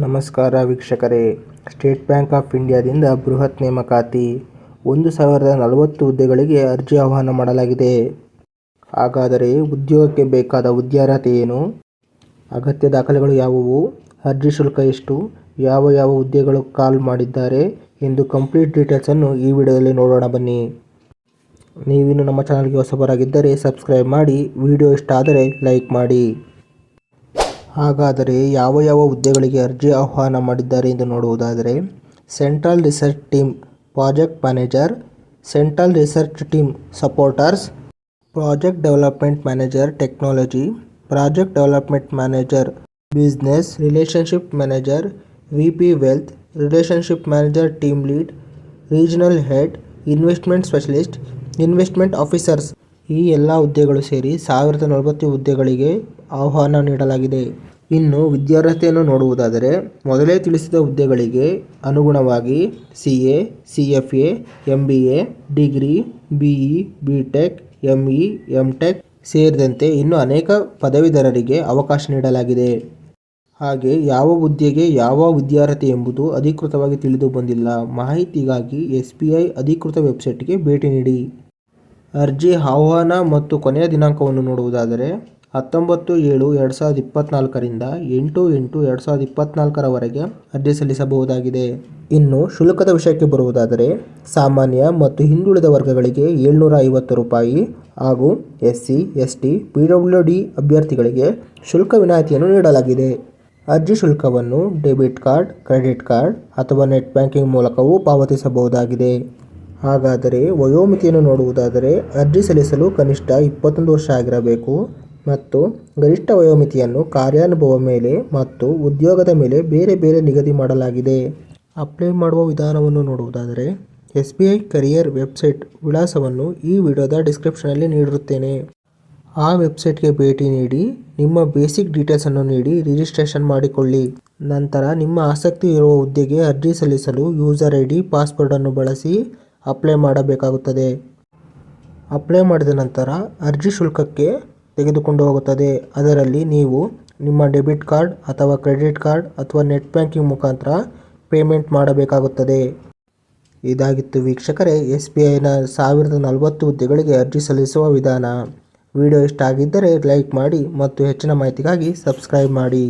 ನಮಸ್ಕಾರ ವೀಕ್ಷಕರೇ. State bank of ಇಂಡಿಯಾದಿಂದ ಬೃಹತ್ ನೇಮಕಾತಿ. ಒಂದು ಸಾವಿರದ ನಲವತ್ತು ಹುದ್ದೆಗಳಿಗೆ ಅರ್ಜಿ ಆಹ್ವಾನ ಮಾಡಲಾಗಿದೆ. ಹಾಗಾದರೆ ಉದ್ಯೋಗಕ್ಕೆ ಬೇಕಾದ ಉದ್ಯಾರ್ಹತೆ ಏನು? ಅಗತ್ಯ ದಾಖಲೆಗಳು ಯಾವುವು? ಅರ್ಜಿ ಶುಲ್ಕ ಎಷ್ಟು? ಯಾವ ಯಾವ ಹುದ್ದೆಗಳು ಕಾಲ್ ಮಾಡಿದ್ದಾರೆ ಎಂದು ಕಂಪ್ಲೀಟ್ ಡೀಟೇಲ್ಸನ್ನು ಈ ವಿಡಿಯೋದಲ್ಲಿ ನೋಡೋಣ ಬನ್ನಿ. ನೀವಿನ್ನು ನಮ್ಮ ಚಾನಲ್ಗೆ ಹೊಸಬರಾಗಿದ್ದರೆ ಸಬ್ಸ್ಕ್ರೈಬ್ ಮಾಡಿ, ವಿಡಿಯೋ ಇಷ್ಟ ಆದರೆ ಲೈಕ್ ಮಾಡಿ. ಹಾಗಾದರೆ ಯಾವ ಯಾವ ಹುದ್ದೆಗಳಿಗೆ ಅರ್ಜಿ ಆಹ್ವಾನ ಮಾಡಿದ್ದಾರೆ ಎಂದು ನೋಡುವುದಾದರೆ, central research team project manager, central research team supporters, project development manager technology, project development manager business relationship manager V P wealth relationship manager team lead, regional head, investment specialist, investment officers ಈ ಎಲ್ಲ ಹುದ್ದೆಗಳು ಸೇರಿ ಸಾವಿರದ ನಲವತ್ತು ಹುದ್ದೆಗಳಿಗೆ ಆಹ್ವಾನ ನೀಡಲಾಗಿದೆ. ಇನ್ನು ವಿದ್ಯಾರ್ಹತೆಯನ್ನು ನೋಡುವುದಾದರೆ ಮೊದಲೇ ತಿಳಿಸಿದ ಹುದ್ದೆಗಳಿಗೆ ಅನುಗುಣವಾಗಿ C A C F A M B A degree B E, E M tech ಸೇರಿದಂತೆ ಇನ್ನು ಅನೇಕ ಪದವೀಧರರಿಗೆ ಅವಕಾಶ ನೀಡಲಾಗಿದೆ. ಹಾಗೆ ಯಾವ ಹುದ್ದೆಗೆ ಯಾವ ವಿದ್ಯಾರ್ಹತೆ ಎಂಬುದು ಅಧಿಕೃತವಾಗಿ ತಿಳಿದು ಬಂದಿಲ್ಲ. ಮಾಹಿತಿಗಾಗಿ ಎಸ್ ಬಿ ಐ ಅಧಿಕೃತ ವೆಬ್ಸೈಟ್ಗೆ ಭೇಟಿ ನೀಡಿ. ಅರ್ಜಿ ಆಹ್ವಾನ ಮತ್ತು ಕೊನೆಯ ದಿನಾಂಕವನ್ನು ನೋಡುವುದಾದರೆ ಹತ್ತೊಂಬತ್ತು ಏಳು ಎರಡು ಸಾವಿರದ ಇಪ್ಪತ್ತ್ನಾಲ್ಕರಿಂದ ಎಂಟು ಎಂಟು ಎರಡು ಸಾವಿರದ ಇಪ್ಪತ್ತ್ನಾಲ್ಕರವರೆಗೆ ಅರ್ಜಿ ಸಲ್ಲಿಸಬಹುದಾಗಿದೆ. ಇನ್ನು ಶುಲ್ಕದ ವಿಷಯಕ್ಕೆ ಬರುವುದಾದರೆ ಸಾಮಾನ್ಯ ಮತ್ತು ಹಿಂದುಳಿದ ವರ್ಗಗಳಿಗೆ ಏಳ್ನೂರ ಐವತ್ತು ರೂಪಾಯಿ ಹಾಗೂ S C S T P W D ಅಭ್ಯರ್ಥಿಗಳಿಗೆ ಶುಲ್ಕ ವಿನಾಯಿತಿಯನ್ನು ನೀಡಲಾಗಿದೆ. ಅರ್ಜಿ ಶುಲ್ಕವನ್ನು ಡೆಬಿಟ್ ಕಾರ್ಡ್, ಕ್ರೆಡಿಟ್ ಕಾರ್ಡ್ ಅಥವಾ ನೆಟ್ ಬ್ಯಾಂಕಿಂಗ್ ಮೂಲಕವೂ ಪಾವತಿಸಬಹುದಾಗಿದೆ. ಹಾಗಾದರೆ ವಯೋಮಿತಿಯನ್ನು ನೋಡುವುದಾದರೆ ಅರ್ಜಿ ಸಲ್ಲಿಸಲು ಕನಿಷ್ಠ ಇಪ್ಪತ್ತೊಂದು ವರ್ಷ ಆಗಿರಬೇಕು ಮತ್ತು ಗರಿಷ್ಠ ವಯೋಮಿತಿಯನ್ನು ಕಾರ್ಯಾನುಭವ ಮೇಲೆ ಮತ್ತು ಉದ್ಯೋಗದ ಮೇಲೆ ಬೇರೆ ಬೇರೆ ನಿಗದಿ ಮಾಡಲಾಗಿದೆ. ಅಪ್ಲೈ ಮಾಡುವ ವಿಧಾನವನ್ನು ನೋಡುವುದಾದರೆ S B I career website ವಿಳಾಸವನ್ನು ಈ ವಿಡಿಯೋದ ಡಿಸ್ಕ್ರಿಪ್ಷನಲ್ಲಿ ನೀಡಿರುತ್ತೇನೆ. ಆ ವೆಬ್ಸೈಟ್ಗೆ ಭೇಟಿ ನೀಡಿ ನಿಮ್ಮ ಬೇಸಿಕ್ ಡೀಟೇಲ್ಸನ್ನು ನೀಡಿ ರಿಜಿಸ್ಟ್ರೇಷನ್ ಮಾಡಿಕೊಳ್ಳಿ. ನಂತರ ನಿಮ್ಮ ಆಸಕ್ತಿ ಇರುವ ಹುದ್ದೆಗೆ ಅರ್ಜಿ ಸಲ್ಲಿಸಲು ಯೂಸರ್ ಐ ಡಿ ಪಾಸ್ವರ್ಡನ್ನು ಬಳಸಿ ಅಪ್ಲೈ ಮಾಡಬೇಕಾಗುತ್ತದೆ. ಅಪ್ಲೈ ಮಾಡಿದ ನಂತರ ಅರ್ಜಿ ಶುಲ್ಕಕ್ಕೆ ತೆಗೆದುಕೊಂಡು ಹೋಗುತ್ತದೆ. ಅದರಲ್ಲಿ ನೀವು ನಿಮ್ಮ ಡೆಬಿಟ್ ಕಾರ್ಡ್ ಅಥವಾ ಕ್ರೆಡಿಟ್ ಕಾರ್ಡ್ ಅಥವಾ ನೆಟ್ ಬ್ಯಾಂಕಿಂಗ್ ಮುಖಾಂತರ ಪೇಮೆಂಟ್ ಮಾಡಬೇಕಾಗುತ್ತದೆ. ಇದಾಗಿತ್ತು ವೀಕ್ಷಕರೇ ಎಸ್ ಬಿ ಐನ ಸಾವಿರದ ನಲವತ್ತು ಹುದ್ದೆಗಳಿಗೆ ಅರ್ಜಿ ಸಲ್ಲಿಸುವ ವಿಧಾನ. ವಿಡಿಯೋ ಇಷ್ಟ ಆಗಿದ್ದರೆ ಲೈಕ್ ಮಾಡಿ ಮತ್ತು ಹೆಚ್ಚಿನ ಮಾಹಿತಿಗಾಗಿ ಸಬ್ಸ್ಕ್ರೈಬ್ ಮಾಡಿ.